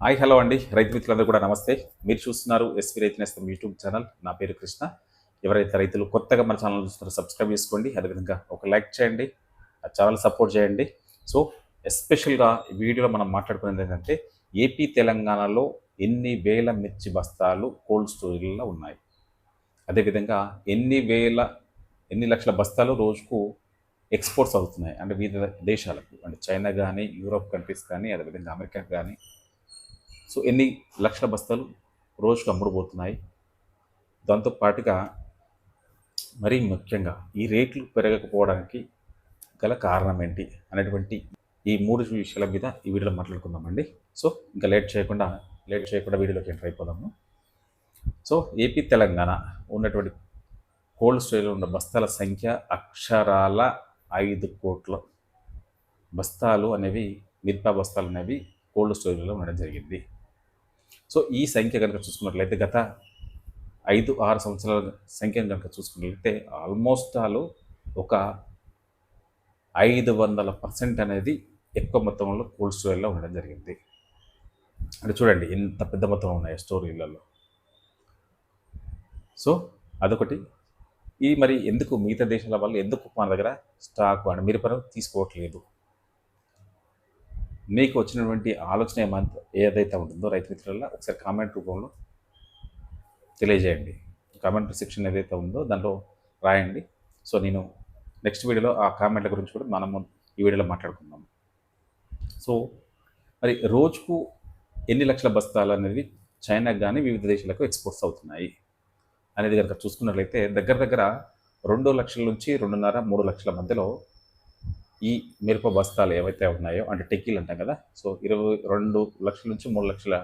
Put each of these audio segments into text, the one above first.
Hi hello అండి. రైతు మిత్రులందరూ కూడా నమస్తే. మీరు చూస్తున్నారు ఎస్పీ రైతు నేస్తం యూట్యూబ్ ఛానల్. నా పేరు కృష్ణ. ఎవరైతే రైతులు కొత్తగా మన ఛానల్ చూస్తున్నారో సబ్స్క్రైబ్ చేసుకోండి. అదేవిధంగా ఒక లైక్ చేయండి. ఆ ఛానల్ సపోర్ట్ చేయండి. సో ఎస్పెషల్గా వీడియోలో మనం మాట్లాడుకునేది ఏంటంటే ఏపీ తెలంగాణలో ఎన్ని వేల మిర్చి బస్తాలు కోల్డ్ స్టోరేజ్లో ఉన్నాయి? అదేవిధంగా ఎన్ని వేల ఎన్ని లక్షల బస్తాలు రోజుకు ఎక్స్పోర్ట్స్ అవుతున్నాయి? అంటే వివిధ దేశాలకు. అంటే చైనా కానీ యూరోప్ కంట్రీస్ కానీ అదేవిధంగా అమెరికా కానీ సో ఎన్ని లక్షల బస్తాలు రోజుకు అమ్ముడుపోతున్నాయి? దాంతో పాటుగా మరీ ముఖ్యంగా ఈ రేట్లు పెరగకపోవడానికి గల కారణం ఏంటి అనేటువంటి ఈ మూడు విషయాల మీద ఈ వీడియోలో మాట్లాడుకుందామండి. సో ఇంకా లేట్ చేయకుండా లేట్ చేయకుండా వీడియోలోకి ఎంటర్ అయిపోదాము. సో ఏపీ తెలంగాణ ఉన్నటువంటి కోల్డ్ స్టోరేజ్లో ఉన్న బస్తాల సంఖ్య అక్షరాల ఐదు కోట్ల బస్తాలు అనేవి మిగతా బస్తాలు అనేవి కోల్డ్ స్టోరేజ్లో ఉండడం జరిగింది. సో ఈ సంఖ్య కనుక చూసుకున్నట్లయితే గత ఐదు ఆరు సంవత్సరాల సంఖ్యను కనుక చూసుకున్నట్లయితే ఆల్మోస్ట్ ఆల్ ఒక ఐదు వందల పర్సెంట్ అనేది ఎక్కువ మొత్తంలో కోల్డ్ స్టోరేజ్లో ఉండడం జరిగింది. అంటే చూడండి ఎంత పెద్ద మొత్తంలో ఉన్నాయి స్టోరీలలో. సో అదొకటి. ఈ మరి ఎందుకు మిగతా దేశాల వాళ్ళు ఎందుకు మన దగ్గర స్టాక్ అని మీరు పరం తీసుకోవట్లేదు? మీకు వచ్చినటువంటి ఆలోచన ఏమంత ఏదైతే ఉంటుందో రైతు మిత్రులలో ఒకసారి కామెంట్ రూపంలో తెలియజేయండి. కామెంట్ సెక్షన్ ఏదైతే ఉందో దాంట్లో రాయండి. సో నేను నెక్స్ట్ వీడియోలో ఆ కామెంట్ల గురించి కూడా మనము ఈ వీడియోలో మాట్లాడుకుందాం. సో మరి రోజుకు ఎన్ని లక్షల బస్తాలు అనేది చైనాకు కానీ వివిధ దేశాలకు ఎక్స్పోర్ట్స్ అవుతున్నాయి? అనేది కనుక చూసుకున్నట్లయితే దగ్గర దగ్గర రెండు లక్షల నుంచి రెండున్నర మూడు లక్షల మధ్యలో ఈ మిరప బస్తాలు ఏవైతే ఉన్నాయో అంటే టెక్కీలు అంటాం కదా సో ఇరవై రెండు లక్షల నుంచి మూడు లక్షల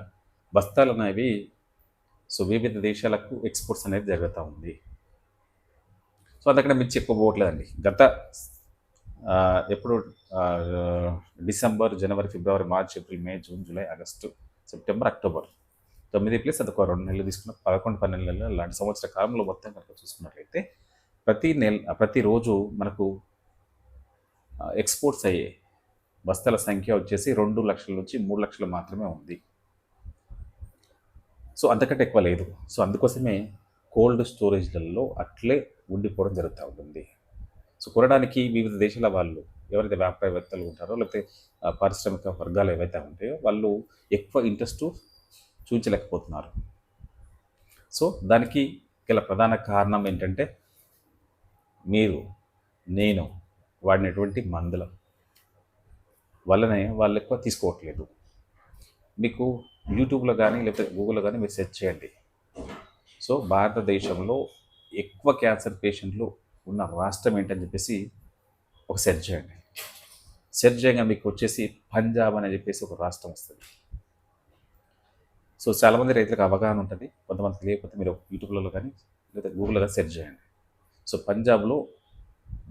బస్తాలు అనేవి సో వివిధ దేశాలకు ఎక్స్పోర్ట్స్ అనేది జరుగుతూ ఉంది. సో అందుకనే మిర్చి ఎక్కువ పోవట్లేదండి. గత ఎప్పుడు డిసెంబర్ జనవరి ఫిబ్రవరి March April May June July August September October తొమ్మిది ప్లస్ అది ఒక రెండు నెలలు తీసుకున్న. పదకొండు పన్నెండు నెలలు లాంటి సంవత్సర కాలంలో మొత్తం కనుక చూసుకున్నట్లయితే ప్రతి నెల ప్రతిరోజు మనకు ఎక్స్పోర్ట్స్ అయ్యే బస్తాల సంఖ్య వచ్చేసి రెండు లక్షల నుంచి మూడు లక్షలు మాత్రమే ఉంది. సో అంతకంటే ఎక్కువ లేదు. సో అందుకోసమే కోల్డ్ స్టోరేజ్లలో అట్లే ఉండిపోవడం జరుగుతూ ఉంటుంది. సో కొనడానికి వివిధ దేశాల వాళ్ళు ఎవరైతే వ్యాపారవేత్తలు ఉంటారో లేకపోతే పారిశ్రామిక వర్గాలు ఏవైతే ఉంటాయో వాళ్ళు ఎక్కువ ఇంట్రెస్ట్ చూపించలేకపోతున్నారు. సో దానికి గల ప్రధాన కారణం ఏంటంటే మీరు నేను వాడినటువంటి మందుల వల్లనే వాళ్ళు ఎక్కువ తీసుకోవట్లేదు. మీకు యూట్యూబ్లో కానీ లేకపోతే గూగుల్లో కానీ మీరు సెర్చ్ చేయండి. సో భారతదేశంలో ఎక్కువ క్యాన్సర్ పేషెంట్లు ఉన్న రాష్ట్రం ఏంటని చెప్పేసి ఒక సెర్చ్ చేయండి. సెర్చ్ చేయగా మీకు వచ్చేసి పంజాబ్ అని చెప్పేసి ఒక రాష్ట్రం వస్తుంది. సో చాలామంది రైతులకు అవగాహన ఉంటుంది. కొంతమందికి లేకపోతే మీరు యూట్యూబ్లలో కానీ లేదా గూగుల్లో కానీ సెర్చ్ చేయండి. సో పంజాబ్లో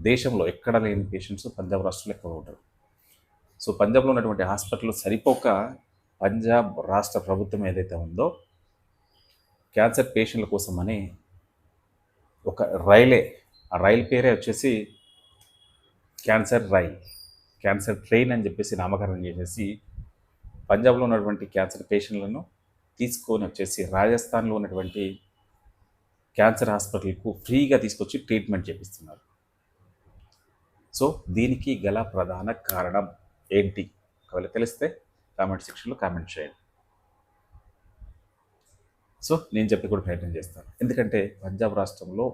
దేశంలో ఎక్కడ లేని పేషెంట్స్ పంజాబ్ రాష్ట్రంలో ఎక్కువ ఉంటారు? సో పంజాబ్లో ఉన్నటువంటి హాస్పిటల్ సరిపోక పంజాబ్ రాష్ట్ర ప్రభుత్వం ఏదైతే ఉందో క్యాన్సర్ పేషెంట్ల కోసమని ఒక రైలే ఆ రైలు పేరే వచ్చేసి క్యాన్సర్ రైల్ క్యాన్సర్ ట్రైన్ అని చెప్పేసి నామకరణం చేసేసి పంజాబ్లో ఉన్నటువంటి క్యాన్సర్ పేషెంట్లను తీసుకొని వచ్చేసి రాజస్థాన్లో ఉన్నటువంటి క్యాన్సర్ హాస్పిటల్కు ఫ్రీగా తీసుకొచ్చి ట్రీట్మెంట్ చేపిస్తున్నారు. సో దీనికి గల ప్రధాన కారణం ఏంటి? ఒకవేళ తెలిస్తే కామెంట్ సెక్షన్లో కామెంట్ చేయండి. సో నేను చెప్పి కూడా ప్రయత్నం చేస్తాను. ఎందుకంటే పంజాబ్ రాష్ట్రంలో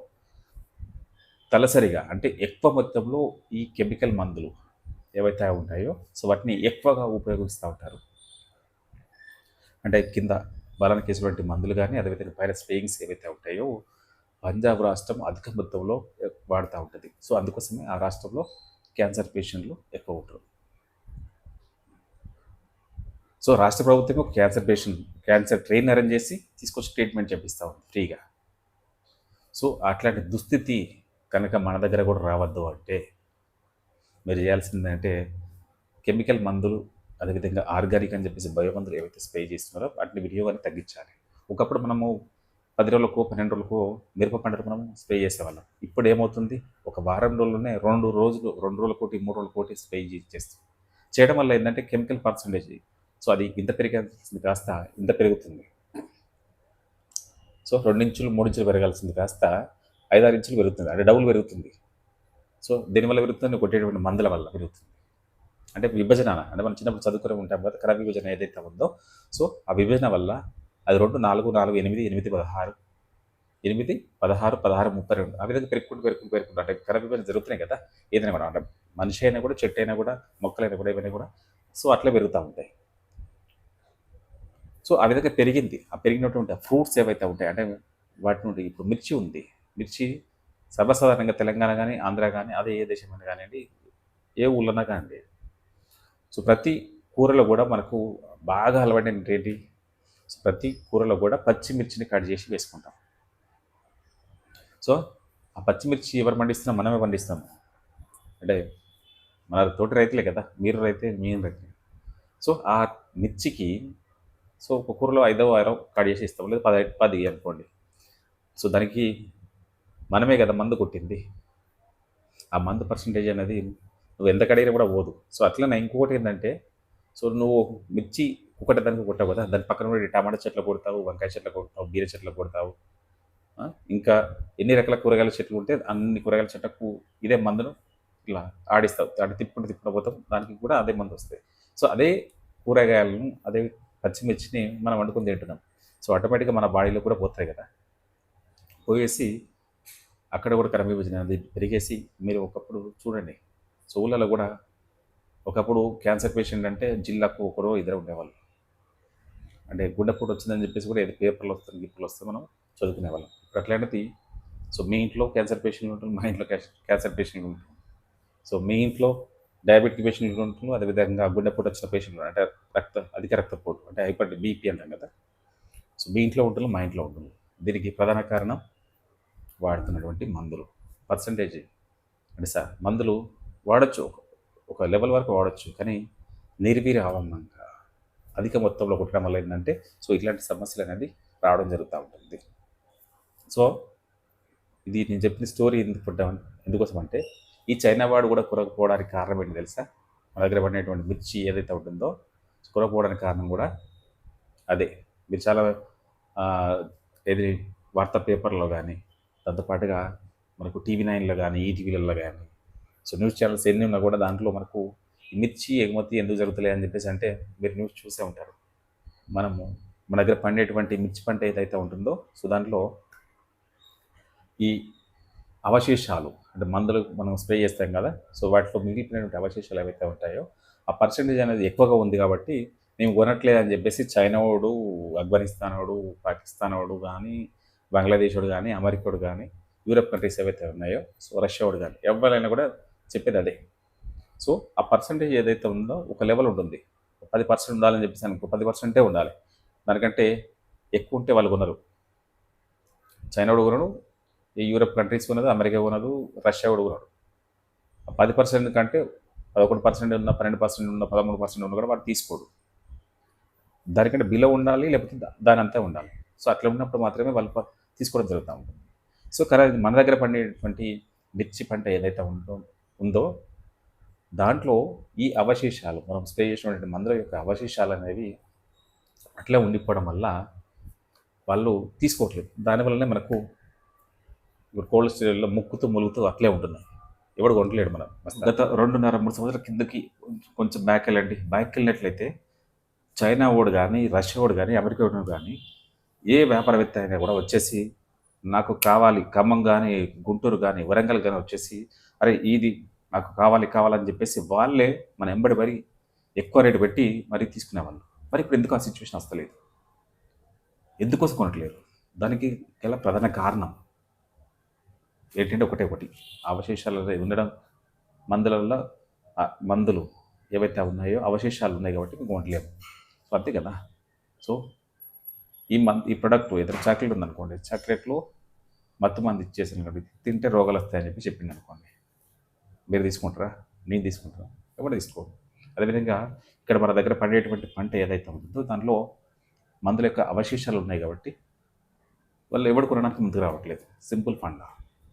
తలసరిగా అంటే ఎక్కువ మొత్తంలో ఈ కెమికల్ మందులు ఏవైతే ఉంటాయో సో వాటిని ఎక్కువగా ఉపయోగిస్తూ ఉంటారు. అంటే కింద బలానికి వేసినటువంటి మందులు కానీ అదేవిధంగా పైన స్ప్రేయింగ్స్ ఏవైతే ఉంటాయో పంజాబ్ రాష్ట్రం అధిక మొత్తంలో వాడుతూ ఉంటుంది. సో అందుకోసమే ఆ రాష్ట్రంలో క్యాన్సర్ పేషెంట్లు ఎక్కువ ఉంటారు. సో రాష్ట్ర ప్రభుత్వం ఒక cancer patient cancer train arrange చేసి తీసుకొచ్చి ట్రీట్మెంట్ చేపిస్తూ ఉంది ఫ్రీగా. సో అట్లాంటి దుస్థితి కనుక మన దగ్గర కూడా రావద్దు అంటే మీరు చేయాల్సిందంటే కెమికల్ మందులు అదేవిధంగా ఆర్గానిక్ అని చెప్పేసి బయో మందులు ఏవైతే స్ప్రే చేస్తున్నారో వాటిని వినియోగాన్ని తగ్గించాలి. ఒకప్పుడు మనము పది రోజులకు పన్నెండు రోజులకు మిరప పంటలు మనం స్ప్రే చేసేవాళ్ళం. ఇప్పుడు ఏమవుతుంది? ఒక వారం రోజుల్లోనే రెండు రోజులు రెండు రోజుల కోటి మూడు రోజుల కోటి స్ప్రే చేస్తాం. చేయడం వల్ల ఏంటంటే కెమికల్ పర్సంటేజ్. సో అది ఇంత పెరిగాల్సింది కాస్త ఇంత పెరుగుతుంది. సో రెండు ఇంచులు మూడు ఇంచులు పెరగాల్సింది కాస్త ఐదారు ఇంచులు పెరుగుతుంది. అంటే డబుల్ పెరుగుతుంది. సో దీనివల్ల పెరుగుతుంది కొట్టేటువంటి మందుల వల్ల పెరుగుతుంది. అంటే విభజన అంటే మనం చిన్నప్పుడు చదువుకుని ఉంటాం కదా కర విభజన ఏదైతే ఉందో సో ఆ విభజన వల్ల అది రెండు నాలుగు నాలుగు ఎనిమిది ఎనిమిది పదహారు. ఎనిమిది పదహారు పదహారు ముప్పై రెండు. ఆ విధంగా పెరుక్కుంటూ పెరుక్కుంటూ పెరుక్కుంటూ. అంటే కర విభజన జరుగుతున్నాయి కదా ఏదైనా కూడా. అంటే మనిషి అయినా కూడా చెట్టు అయినా కూడా మొక్కలైనా కూడా ఏమైనా కూడా. సో అట్లే పెరుగుతూ ఉంటాయి. సో ఆ విధంగా పెరిగింది. ఆ పెరిగినటువంటి ఫ్రూట్స్ ఏవైతే ఉంటాయి అంటే వాటి నుండి ఇప్పుడు మిర్చి ఉంది. మిర్చి సర్వసాధారణంగా తెలంగాణ కానీ ఆంధ్ర కానీ అదే ఏ దేశమైనా కానివ్వండి ఏ ఊళ్ళన్నా కానివ్వండి. సో ప్రతి కూరలో కూడా మనకు బాగా అలవాటైన ఏంటి? ప్రతి కూరలో కూడా పచ్చిమిర్చిని కట్ చేసి వేసుకుంటాం. సో ఆ పచ్చిమిర్చి ఎవరు పండిస్తున్నాం మనమే పండిస్తాం అంటే మన తోటి రైతులే కదా మీరు రైతే మేము రైతే. సో ఆ మిర్చికి సో ఒక కూరలో ఐదో ఆరో కట్ చేసి ఇస్తాం లేదు పది పది అనుకోండి. సో దానికి మనమే కదా మందు కొట్టింది. ఆ మందు పర్సంటేజ్ అనేది నువ్వు ఎంత కడిగినా కూడా పోదు. సో అట్లనే ఇంకొకటి ఏంటంటే సో నువ్వు మిర్చి ఒకటి దానికి కొట్టావు కదా దాని పక్కన కూడా టమాటా చెట్లు కొడతావు వంకాయ చెట్లు కొడతావు బీర చెట్లు కొడతావు. ఇంకా ఎన్ని రకాల కూరగాయల చెట్లు ఉంటే అన్ని కూరగాయల చెట్లకు ఇదే మందును ఇలా ఆడిస్తావు. అంటే తిప్పుకుంటూ తిప్పుకుంటూ పోతాం దానికి కూడా అదే మందు వస్తాయి. సో అదే కూరగాయలను అదే పచ్చిమిర్చిని మనం వండుకొని తింటున్నాం. సో ఆటోమేటిక్గా మన బాడీలో కూడా పోతాయి కదా. పోయేసి అక్కడ కూడా కరం విభజన అది పెరిగేసి మీరు ఒకప్పుడు చూడండి. చెవులలో కూడా ఒకప్పుడు క్యాన్సర్ పేషెంట్ అంటే జిల్లాకు ఒకరో ఇద్దరు ఉండేవాళ్ళు. అంటే గుండెపోటు వచ్చిందని చెప్పేసి కూడా ఏదో పేపర్లు వస్తుంది గిప్పులు వస్తే మనం చదువుకునేవాళ్ళం ఇప్పుడు అట్లాంటిది సో మీ ఇంట్లో క్యాన్సర్ పేషెంట్లు ఉంటుంది మా ఇంట్లో క్యాన్సర్ పేషెంట్లు ఉంటుంది సో మీ ఇంట్లో డయాబెటిక్ పేషెంట్లు ఉంటుంది అదేవిధంగా గుండెపోటు వచ్చిన పేషెంట్లు అంటే రక్త అధిక రక్తపోటు అంటే హైపర్ బీపీ అంటాం కదా. సో మీ ఇంట్లో ఉంటుంది మా ఇంట్లో ఉంటుంది దీనికి ప్రధాన కారణం వాడుతున్నటువంటి మందులు. పర్సంటేజ్ అంటే సార్ మందులు వాడచ్చు ఒక లెవెల్ వరకు వాడచ్చు కానీ నిర్వీర్య ఆవందంగా అధిక మొత్తంలో కొట్టడం వల్ల ఏంటంటే సో ఇట్లాంటి సమస్యలు అనేది రావడం జరుగుతూ ఉంటుంది. సో ఇది నేను చెప్పిన స్టోరీ ఎందుకు పుట్టడం ఎందుకోసం అంటే ఈ చైనా వాడు కూడా కురకపోవడానికి కారణం ఏంటి తెలుసా? మన దగ్గర పడినటువంటి మిర్చి ఏదైతే ఉంటుందో కురకపోవడానికి కారణం కూడా అదే. మీరు చాలా ఏది వార్తా పేపర్లో కానీ దాంతోపాటుగా మనకు టీవీ నైన్లో కానీ ఈటీవీలలో కానీ సో న్యూస్ ఛానల్స్ ఎన్ని ఉన్నా కూడా దాంట్లో మనకు మిర్చి ఎగుమతి ఎందుకు జరుగుతలే అని చెప్పేసి అంటే మీరు న్యూస్ చూసే ఉంటారు. మనము మన దగ్గర పండేటువంటి మిర్చి పంట ఏదైతే ఉంటుందో సో దాంట్లో ఈ అవశేషాలు అంటే మందులు మనం స్ప్రే చేస్తాం కదా సో వాటిలో మిగిలిపోయినటువంటి అవశేషాలు ఏవైతే ఉంటాయో ఆ పర్సంటేజ్ అనేది ఎక్కువగా ఉంది కాబట్టి నేను కొనట్లేదు అని చెప్పేసి చైనా వాడు ఆఫ్ఘనిస్తాన్ వాడు పాకిస్తాన్ వాడు కానీ బంగ్లాదేశ్ వాడు కానీ అమెరికాడు కానీ యూరప్ కంట్రీస్ ఏవైతే ఉన్నాయో సో రష్యా వాడు కానీ ఎవరైనా కూడా చెప్పేది అదే. సో ఆ పర్సంటేజ్ ఏదైతే ఉందో ఒక లెవెల్ ఉంటుంది. పది పర్సెంట్ ఉండాలని చెప్పేసి అనుకో పది పర్సెంటే ఉండాలి. దానికంటే ఎక్కువ ఉంటే వాళ్ళు కొనరు. చైనా వాడు కొనడు ఈ యూరప్ కంట్రీస్ కొనదు అమెరికా కొనదు రష్యా వాడు కొనడు ఆ పది పర్సెంట్ కంటే పదకొండు పర్సెంట్ ఉన్న పన్నెండు పర్సెంట్ ఉన్న పదమూడు పర్సెంట్ ఉన్న కూడా వాడు తీసుకోడు. దానికంటే బిలో ఉండాలి లేకపోతే దాని అంతా ఉండాలి. సో అట్లా ఉన్నప్పుడు మాత్రమే వాళ్ళు తీసుకోవడం జరుగుతూ ఉంటుంది. సో కరెక్ట్ మన దగ్గర పండేటువంటి మిర్చి పంట ఏదైతే ఉందో ఉందో దాంట్లో ఈ అవశేషాలు మనం స్ప్రే చేసినటువంటి మందుల యొక్క అవశేషాలు అనేవి అట్లే ఉండిపోవడం వల్ల వాళ్ళు తీసుకోవట్లేదు. దానివల్లనే మనకు ఇప్పుడు కోల్డ్ స్టోరేజ్లో ముక్కుతూ ములుగుతూ అట్లే ఉంటున్నాయి. ఎవడు కొనట్లేడు మనం గత రెండున్నర మూడు సంవత్సరాల కిందకి కొంచెం బ్యాక్ వెళ్ళండి బ్యాక్ వెళ్ళినట్లయితే చైనా వాడు కానీ రష్యా వాడు కానీ అమెరికా వాడు కానీ ఏ వ్యాపారవేత్త అయినా కూడా వచ్చేసి నాకు కావాలి ఖమ్మం కానీ గుంటూరు కానీ వరంగల్ కానీ వచ్చేసి అరే ఇది నాకు కావాలి కావాలని చెప్పేసి వాళ్ళే మన ఎంబడి మరి ఎక్కువ రేటు పెట్టి మరీ తీసుకునేవాళ్ళు. మరి ఇప్పుడు ఎందుకు ఆ సిచ్యువేషన్ వస్తలేదు? ఎందుకోసం కొనట్లేదు దానికి గల ప్రధాన కారణం ఏంటంటే ఒకటే ఒకటి. అవశేషాలు ఉండడం మందులలో మందులు ఏవైతే ఉన్నాయో అవశేషాలు ఉన్నాయి కాబట్టి మేము కొనట్లేము. సో అంతే కదా? సో ఈ మన్ ఈ ప్రొడక్ట్ ఏదైనా చాక్లెట్ ఉందనుకోండి చాక్లెట్లో మత్తు మంది ఇచ్చేసాను కాబట్టి తింటే రోగాలు వస్తాయని చెప్పి చెప్పింది అనుకోండి మీరు తీసుకుంటారా? నేను తీసుకుంటారా ఎవరు తీసుకోరు? అదేవిధంగా ఇక్కడ మన దగ్గర పండేటువంటి పంట ఏదైతే ఉంటుందో దానిలో మందుల యొక్క అవశేషాలు ఉన్నాయి కాబట్టి వాళ్ళు ఎవడు కొనడానికి ముందుకు రావట్లేదు. Simple fund.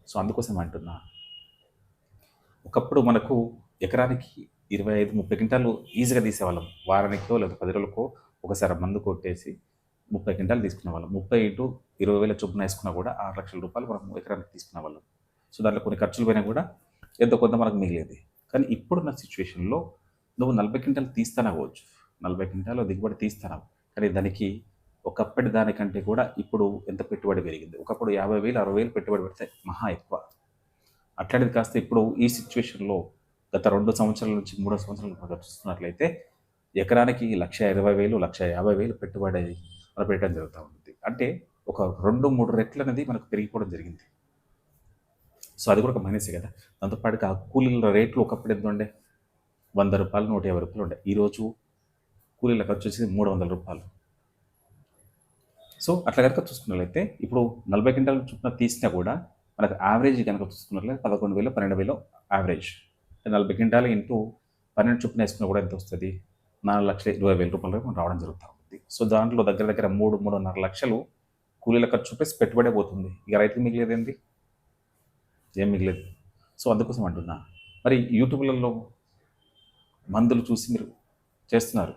సో అందుకోసం అంటున్నా. ఒకప్పుడు మనకు ఎకరానికి ఇరవై ఐదు ముప్పై క్వింటాలు ఈజీగా తీసేవాళ్ళం. వారానికో లేదా పది రోజులకో ఒకసారి మందు కొట్టేసి ముప్పై క్వింటాలు తీసుకునే వాళ్ళం ముప్పై ఇంటూ ఇరవై వేల చొప్పున వేసుకున్నా కూడా ఆరు లక్షల రూపాయలు మనం ఎకరానికి తీసుకునే వాళ్ళం సో దాంట్లో కొన్ని ఖర్చులు పోయినా కూడా ఎంతో కొంత మనకు మిగిలేది. కానీ ఇప్పుడున్న సిచ్యువేషన్లో నువ్వు నలభై క్వింటాలు తీస్తానవచ్చు నలభై క్వింటాలు దిగుబడి తీస్తాను కానీ దానికి ఒకప్పటి దానికంటే కూడా ఇప్పుడు ఎంత పెట్టుబడి పెరిగింది? ఒకప్పుడు యాభై వేలు అరవై వేలు పెట్టుబడి పెడితే మహా ఎక్కువ. అట్లాంటిది కాస్త ఇప్పుడు ఈ సిచ్యువేషన్లో గత రెండు సంవత్సరాల నుంచి మూడో సంవత్సరాల పాటు చూస్తున్నట్లయితే ఎకరానికి లక్ష ఇరవై వేలు లక్ష యాభై వేలు పెట్టుబడి మనం పెట్టడం జరుగుతూ ఉంటుంది అంటే ఒక రెండు మూడు రెట్లు అనేది మనకు పెరిగిపోవడం జరిగింది. సో అది కూడా ఒక మైనసే కదా. దాంతోపాటుగా ఆ కూలీల రేట్లు ఒకప్పుడు ఎంత ఉండే? వంద రూపాయలు నూట యాభై రూపాయలు ఉండే. ఈరోజు కూలీల ఖర్చు వచ్చేసి మూడు వందల రూపాయలు. సో అట్లా కనుక చూసుకున్నట్లయితే ఇప్పుడు నలభై క్వింటాల చొప్పున తీసినా కూడా మనకు యావరేజ్ కనుక చూసుకున్నట్లయితే పదకొండు వేలు పన్నెండు వేలు యావరేజ్ నలభై క్వింటాలు ఇంటూ పన్నెండు చొప్పున వేసుకున్నా కూడా ఎంత వస్తుంది? నాలుగు లక్షల ఇరవై వేల రూపాయల వరకు రావడం జరుగుతూ ఉంది. సో దాంట్లో దగ్గర దగ్గర మూడు మూడున్నర లక్షలు కూలీల ఖర్చు ప్లస్ పెట్టుబడే పోతుంది. ఇక రైతులు మిగిలేదేంటి ఏం మిగలేదు సో అందుకోసం అంటున్నా. మరి యూట్యూబ్లలో మందులు చూసి మీరు చేస్తున్నారు.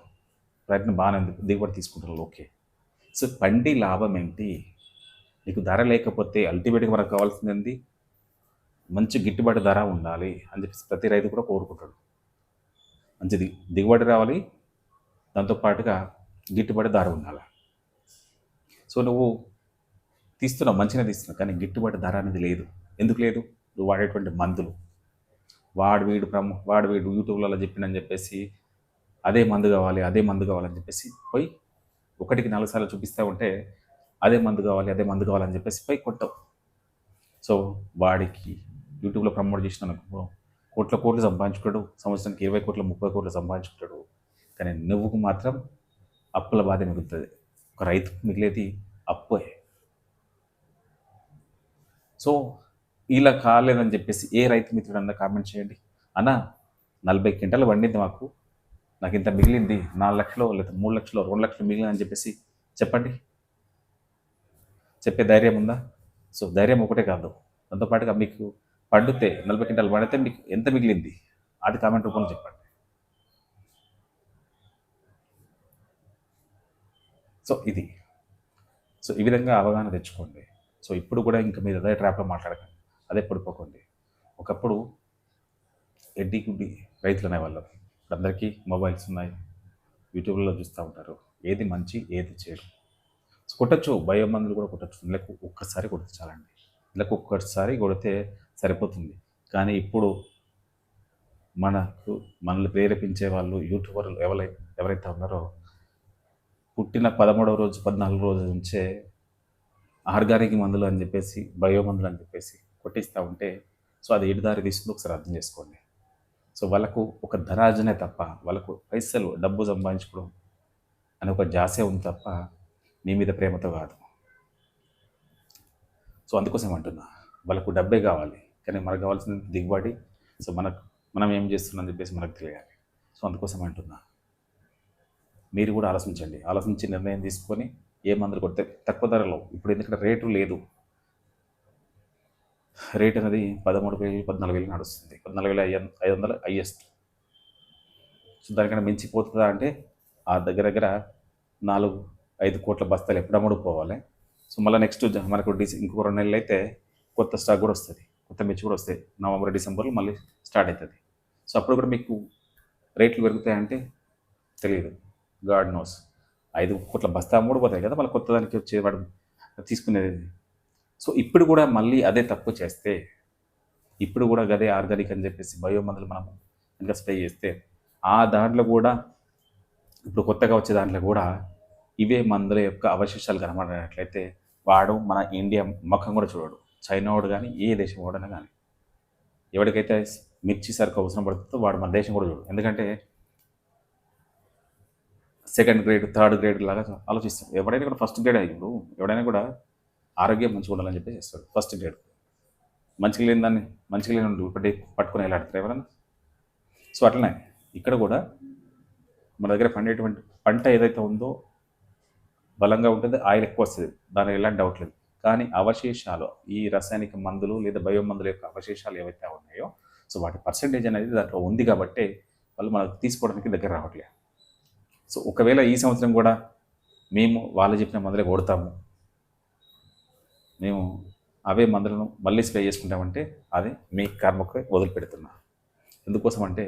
ప్రయత్నం బాగానే ఉంది. దిగుబడి తీసుకుంటున్నారు. ఓకే. సో పండి లాభం ఏంటి? నీకు ధర లేకపోతే అల్టిమేట్గా మనకు కావాల్సింది ఏంది? మంచి గిట్టుబాటు ధర ఉండాలి అని చెప్పేసి ప్రతి రైతు కూడా కోరుకుంటాడు. మంచిది దిగుబడి రావాలి. దాంతోపాటుగా గిట్టుబాటు ధర ఉండాలి. సో నువ్వు తీస్తున్నావు మంచిగా తీస్తున్నావు కానీ గిట్టుబాటు ధర అనేది లేదు. ఎందుకు లేదు? నువ్వు వాడేటువంటి మందులు. వాడు వీడు ప్రమ వాడు వీడు యూట్యూబ్లలో చెప్పిండని చెప్పేసి అదే మందు కావాలి అదే మందు కావాలని చెప్పేసి పోయి ఒకటికి నాలుగు సార్లు చూపిస్తూ ఉంటే అదే మందు కావాలి అదే మందు కావాలని చెప్పేసి పోయి కొట్టావు. సో వాడికి యూట్యూబ్లో ప్రమోట్ చేసిన అనుకో కోట్ల కోట్లు సంపాదించుకుంటాడు. సంవత్సరానికి ఇరవై కోట్ల ముప్పై కోట్లు సంపాదించుకుంటాడు. కానీ నువ్వుకు మాత్రం అప్పుల బాధ మిగులుతుంది. ఒక రైతుకు మిగిలేది అప్పే సో ఇలా కాలేదని చెప్పేసి ఏ రైతు మిత్రుడు అన్న కామెంట్ చేయండి. అన్న నలభై క్వింటాలు పండింది మాకు. నాకు ఇంత మిగిలింది నాలుగు లక్షలు లేదా మూడు లక్షలు రెండు లక్షలు మిగిలిందని అని చెప్పేసి చెప్పండి. చెప్పే ధైర్యం ఉందా? సో ధైర్యం ఒకటే కాదు. దాంతోపాటుగా మీకు పండితే నలభై క్వింటాలు పండితే మీకు ఎంత మిగిలింది? అది కామెంట్ రూపంలో చెప్పండి. సో ఇది. సో ఈ విధంగా అవగాహన తెచ్చుకోండి. సో ఇప్పుడు కూడా ఇంకా మీరు అదే ట్రాప్లో మాట్లాడకండి. అదే పడిపోకండి. ఒకప్పుడు ఎడ్డి గుడ్డి రైతులు అనేవాళ్ళం. ఇప్పుడు అందరికీ మొబైల్స్ ఉన్నాయి. యూట్యూబ్లో చూస్తూ ఉంటారు. ఏది మంచి ఏది చెడు. కొట్టచ్చు. భయం మందులు కూడా కొట్టచ్చు. నెలకు ఒక్కసారి కొడితే చాలండి. ఇళ్ళకు ఒక్కసారి కొడితే సరిపోతుంది. కానీ ఇప్పుడు మనకు మనల్ని ప్రేరేపించే వాళ్ళు యూట్యూబర్లు ఎవరై ఎవరైతే ఉన్నారో పుట్టిన పదమూడవ రోజు పద్నాలుగు రోజు నుంచే ఆర్గానిక్ మందులు అని చెప్పేసి బయో మందులు అని చెప్పేసి కొట్టిస్తూ ఉంటే సో అది ఏడు దారి తీస్తుందో ఒకసారి అర్థం చేసుకోండి. సో వాళ్ళకు ఒక ధనార్జనే తప్ప వాళ్ళకు పైసలు డబ్బు సంపాదించుకోవడం అని ఒక జాసే ఉంది తప్ప మీ మీద ప్రేమతో కాదు. సో అందుకోసం అంటున్నా వాళ్ళకు డబ్బే కావాలి కానీ మనకు కావాల్సిన దిగుబడి సో మనకు మనం ఏం చేస్తున్నాం చెప్పేసి మనకు తెలియాలి. సో అందుకోసం అంటున్నా మీరు కూడా ఆలోచించండి. ఆలోచించి నిర్ణయం తీసుకొని ఏ మందులు కొడితే తక్కువ ధరలో ఇప్పుడు ఎందుకంటే రేటు లేదు రేట్ అనేది పదమూడు వేలు పద్నాలుగు వేలు నడుస్తుంది. పద్నాలుగు వేల ఐదు ఐదు వందలు హైయెస్ట్ సో దానికన్నా మించిపోతుందా అంటే ఆ దగ్గర దగ్గర నాలుగు ఐదు కోట్ల బస్తాలు ఎప్పుడమ్ముడు పోవాలి. సో మళ్ళీ నెక్స్ట్ మనకు డిసె ఇంకో రెండు నెలలు అయితే కొత్త స్టాక్ కూడా వస్తుంది. కొత్త మిర్చి కూడా వస్తాయి నవంబర్ డిసెంబర్లో మళ్ళీ స్టార్ట్ అవుతుంది సో అప్పుడు కూడా మీకు రేట్లు పెరుగుతాయంటే తెలియదు గాడ్ నోస్. ఐదు కోట్ల బస్తా అమ్ముడు పోతాయి కదా మళ్ళీ కొత్త దానికి వచ్చే వాడు తీసుకునేది సో ఇప్పుడు కూడా మళ్ళీ అదే తప్పు చేస్తే ఇప్పుడు కూడా గదే ఆర్గానిక్ అని చెప్పేసి బయో మందులు మనం ఇంకా స్ప్రే చేస్తే ఆ దాంట్లో కూడా ఇప్పుడు కొత్తగా వచ్చే దాంట్లో కూడా ఇవే మందుల యొక్క అవశేషాలు కనబడినట్లయితే వాడు మన ఇండియా ముఖం కూడా చూడడు. చైనా వాడు కానీ ఏ దేశం వాడైనా కానీ ఎవరికైతే మిర్చి సరుకు అవసరం పడుతుందో వాడు మన దేశం కూడా చూడు ఎందుకంటే సెకండ్ గ్రేడ్ థర్డ్ గ్రేడ్ లాగా ఆలోచిస్తాం. ఎవడైనా కూడా ఫస్ట్ గ్రేడ్ ఇప్పుడు. ఎవడైనా కూడా ఆరోగ్యం మంచిగా ఉండాలని చెప్పి చేస్తాడు. ఫస్ట్ గ్రేడ్ మంచిగా లేని దాన్ని మంచిగా లేని ఇప్పటి పట్టుకుని వెళ్ళాడతారు ఎవరన్నా? సో అట్లనే ఇక్కడ కూడా మన దగ్గర పండేటువంటి పంట ఏదైతే ఉందో బలంగా ఉంటుంది ఆయిల్ ఎక్కువ వస్తుంది. దాని ఎలాంటి డౌట్ లేదు. కానీ అవశేషాలు ఈ రసాయనిక మందులు లేదా బయో మందుల యొక్క అవశేషాలు ఏవైతే ఉన్నాయో సో వాటి పర్సంటేజ్ అనేది దాంట్లో ఉంది కాబట్టి వాళ్ళు మనకు తీసుకోవడానికి దగ్గర రావట్లేదు సో ఒకవేళ ఈ సంవత్సరం కూడా మేము వాళ్ళు చెప్పిన మందులే కొడతాము మేము అవే మందులను మళ్ళీ స్ప్రే చేసుకుంటామంటే అది మీ కర్మకు వదిలిపెడుతున్నా. ఎందుకోసం అంటే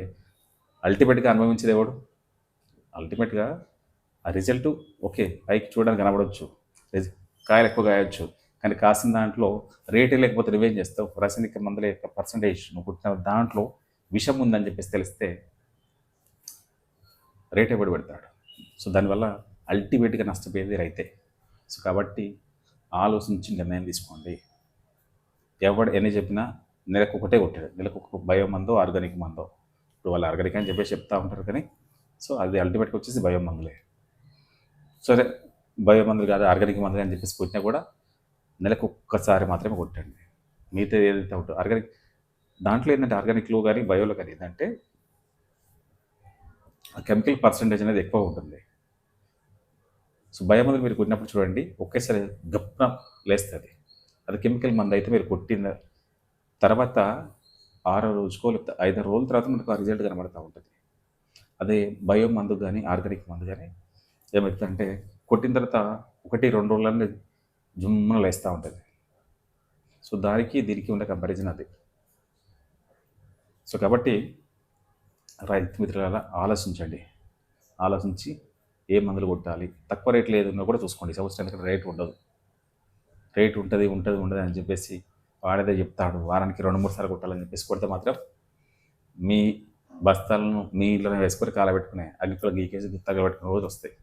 అల్టిమేట్గా అనుభవించేది ఎవడు? అల్టిమేట్గా ఆ రిజల్ట్ ఓకే పైకి చూడడానికి కనబడవచ్చు కాయలు ఎక్కువ కాయవచ్చు కానీ కాసిన దాంట్లో రేటే లేకపోతే రివేజ్ చేస్తావు? రసాయనిక మందుల యొక్క పర్సంటేజ్ నువ్వు కుట్టిన దాంట్లో విషం ఉందని చెప్పేసి తెలిస్తే రేట్ ఎవడు పెడతాడు? సో దానివల్ల అల్టిమేట్గా నష్టపోయేది రైతే. సో కాబట్టి ఆలోచించి నిర్ణయం తీసుకోండి. ఎవడు ఎన్ని చెప్పినా నెలకు ఒకటే కొట్టాడు. నెలకు ఒక బయో మందో ఆర్గానిక్ మందో. ఇప్పుడు వాళ్ళు ఆర్గానిక్ అని చెప్పేసి చెప్తా ఉంటారు కానీ సో అది అల్టిమేట్గా వచ్చేసి బయో మందులే సరే బయో మందులు కాదు ఆర్గానిక్ మందులు అని చెప్పేసి కొట్టినా కూడా నెలకు ఒక్కసారి మాత్రమే కొట్టండి. మిగతా ఏదైతే ఉంటుందో ఆర్గానిక్ దాంట్లో ఏంటంటే ఆర్గానిక్లో కానీ బయోలో కానీ ఏంటంటే కెమికల్ పర్సంటేజ్ అనేది ఎక్కువ ఉంటుంది. సో భయమందులు మీరు కొట్టినప్పుడు చూడండి ఒకేసారి గప్న లేస్తుంది. అది కెమికల్ మందు అయితే మీరు కొట్టిన తర్వాత ఆరో రోజుకో లేకపోతే ఐదు రోజుల తర్వాత మనకు ఆ రిజల్ట్ కనబడుతూ ఉంటుంది. అదే బయో మందు కానీ ఆర్గానిక్ మందు కానీ ఏమవుతుందంటే కొట్టిన తర్వాత ఒకటి రెండు రోజులన్నీ జుమ్మున లేస్తూ ఉంటుంది. సో దానికి దీనికి ఉండే కంపారిజన్ అది. సో కాబట్టి రైతు మిత్రుల ఆలోచించండి. ఆలోచించి ఏ మందులు కొట్టాలి? తక్కువ రేట్లు ఏది ఉన్నా కూడా చూసుకోండి. సంవత్సరం ఎందుకంటే రేట్ ఉండదు. రేట్ ఉంటుంది ఉంటుంది ఉండదు అని చెప్పేసి వాడేదే చెప్తాడు. వారానికి రెండు మూడు సార్లు కొట్టాలని చెప్పేసి కొడితే మాత్రం మీ బస్తాలను మీ ఇంట్లోనే వేసుకొని కాలబెట్టుకునే అగ్గిపుల గీకేసి తగలబెట్టుకునే రోజు వస్తాయి.